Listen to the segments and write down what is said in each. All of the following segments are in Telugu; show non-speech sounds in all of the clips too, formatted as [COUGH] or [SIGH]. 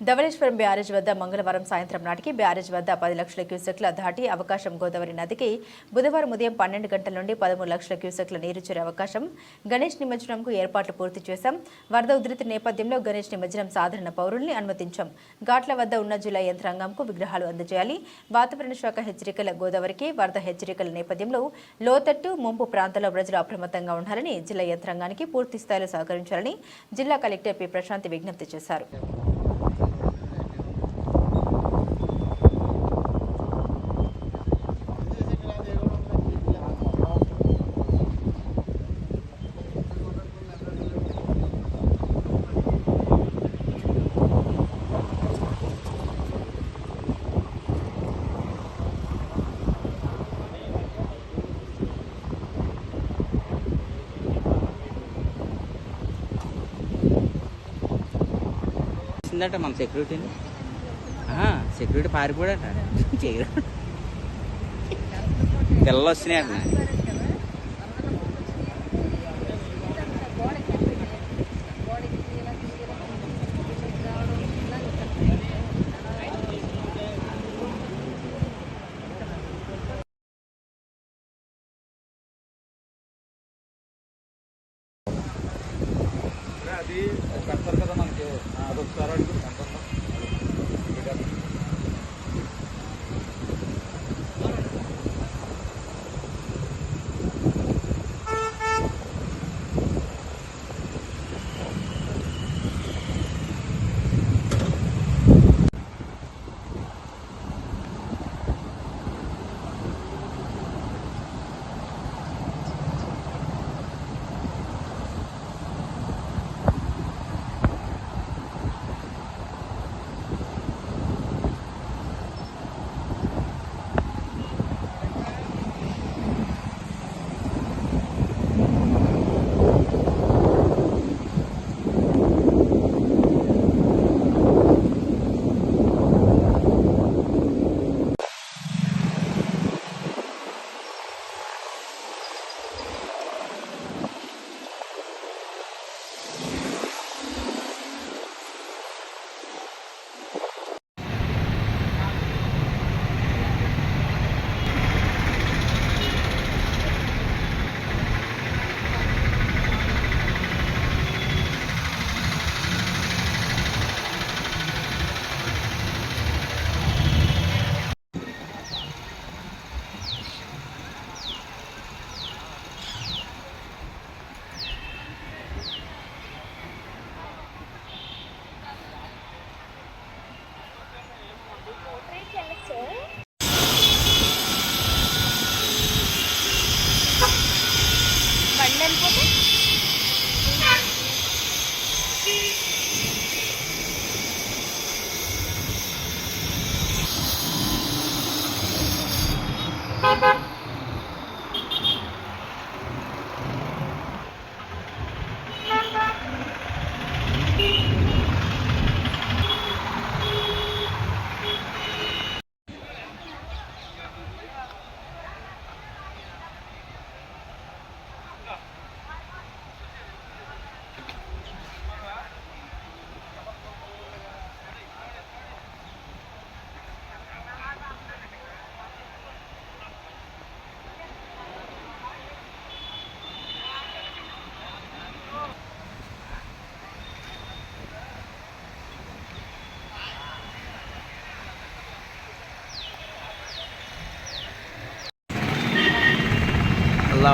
ధవళేశ్వరం బ్యారేజ్ వద్ద మంగళవారం సాయంత్రం నాటికి బ్యారేజ్ వద్ద పది లక్షల క్యూసెక్ల దాటి అవకాశం గోదావరి నదికి బుధవారం ఉదయం పన్నెండు గంటల నుండి పదమూడు లక్షల క్యూసెక్ల నీరు చేరే అవకాశం. గణేష్ నిమజ్జనంకు ఏర్పాట్లు పూర్తి చేశాం. వరద ఉధృతి నేపథ్యంలో గణేష్ నిమజ్జనం సాధారణ పౌరుల్ని అనుమతించాం. ఘాట్ల వద్ద ఉన్న జిల్లా యంత్రాంగంకు విగ్రహాలు అందజేయాలి. వాతావరణ శాఖ హెచ్చరికల గోదావరికి వరద హెచ్చరికల నేపథ్యంలో లోతట్టు ముంపు ప్రాంతాల్లో ప్రజలు అప్రమత్తంగా ఉండాలని జిల్లా యంత్రాంగానికి పూర్తి స్థాయిలో సహకరించాలని జిల్లా కలెక్టర్ పి. ప్రశాంతి విజ్ఞప్తి చేశారు. వచ్చిందట మన సెక్యూరిటీని. సెక్యూరిటీ పారిపోడట [LAUGHS] చేయడం పిల్లలు వచ్చినాయట आधी संपर्क क्रमांक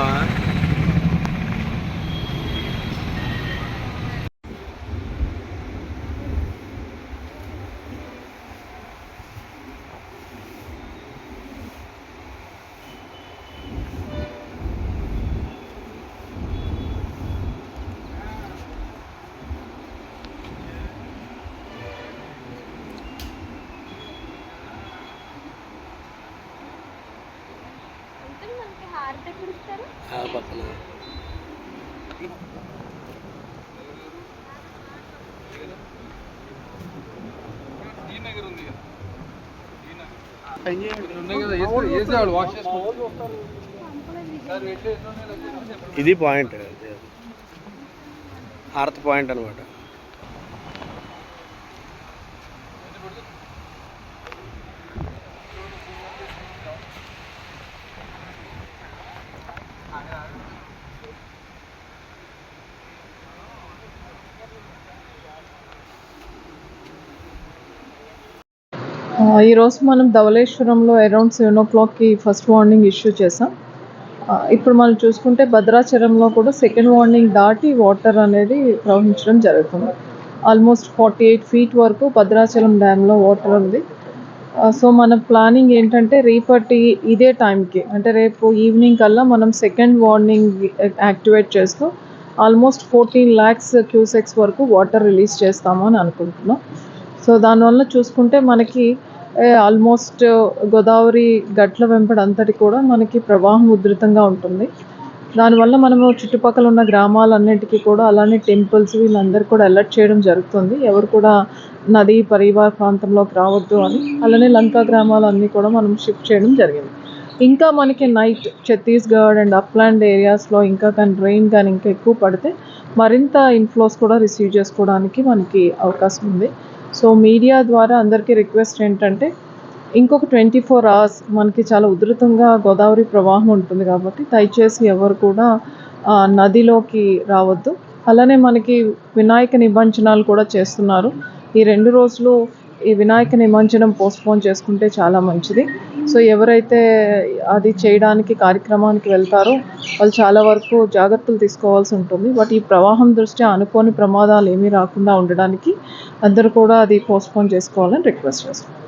మనకి పక్కన. ఇది పాయింట్. హారత్ పాయింట్ అనమాట ఈరోజు మనం ధవళేశ్వరంలో అరౌండ్ సెవెన్ ఓ క్లాక్కి ఫస్ట్ వార్నింగ్ ఇష్యూ చేసాం ఇప్పుడు మనం చూసుకుంటే భద్రాచలంలో కూడా సెకండ్ వార్నింగ్ దాటి వాటర్ అనేది ప్రవహించడం జరుగుతుంది. ఆల్మోస్ట్ ఫార్టీ ఎయిట్ ఫీట్ వరకు భద్రాచలం డ్యామ్లో వాటర్ ఉంది. సో మన ప్లానింగ్ ఏంటంటే రేపటి ఇదే టైంకి అంటే రేపు ఈవినింగ్ కల్లా మనం సెకండ్ వార్నింగ్ యాక్టివేట్ చేస్తూ ఆల్మోస్ట్ ఫోర్టీన్ ల్యాక్స్ క్యూసెక్స్ వరకు వాటర్ రిలీజ్ చేస్తాము అని అనుకుంటున్నాం. సో దానివల్ల చూసుకుంటే మనకి ఆల్మోస్ట్ uh, గోదావరి గట్ల వెంపడి అంతటి కూడా మనకి ప్రవాహం ఉధృతంగా ఉంటుంది. దానివల్ల మనము చుట్టుపక్కల ఉన్న గ్రామాలన్నిటికీ కూడా అలానే టెంపుల్స్ వీళ్ళందరూ కూడా అలర్ట్ చేయడం జరుగుతుంది. ఎవరు కూడా నదీ పరివార ప్రాంతంలోకి రావద్దు అని. అలానే లంకా గ్రామాలన్నీ కూడా మనం షిఫ్ట్ చేయడం జరిగింది. ఇంకా మనకి నైట్ ఛత్తీస్గఢ్ అండ్ అప్లాండ్ ఏరియాస్లో ఇంకా కానీ రెయిన్ కానీ ఇంకా ఎక్కువ పడితే మరింత ఇన్ఫ్లోస్ కూడా రిసీవ్ చేసుకోవడానికి మనకి అవకాశం ఉంది. సో మీడియా ద్వారా అందరికీ రిక్వెస్ట్ ఏంటంటే ఇంకొక ట్వంటీ ఫోర్ అవర్స్ మనకి చాలా ఉధృతంగా గోదావరి ప్రవాహం ఉంటుంది కాబట్టి దయచేసి ఎవరు కూడా నదిలోకి రావద్దు. అలానే మనకి వినాయక నిబంధనలు కూడా చేస్తున్నారు. ఈ రెండు రోజులు ఈ వినాయక నిమజ్జనం పోస్ట్పోన్ చేసుకుంటే చాలా మంచిది. సో ఎవరైతే అది చేయడానికి కార్యక్రమానికి వెళ్తారో వాళ్ళు చాలా వరకు జాగ్రత్తలు తీసుకోవాల్సి ఉంటుంది. బట్ ఈ ప్రవాహం దృష్ట్యా అనుకోని ప్రమాదాలు ఏమీ రాకుండా ఉండడానికి అందరూ కూడా అది పోస్ట్పోన్ చేసుకోవాలని రిక్వెస్ట్ చేస్తాం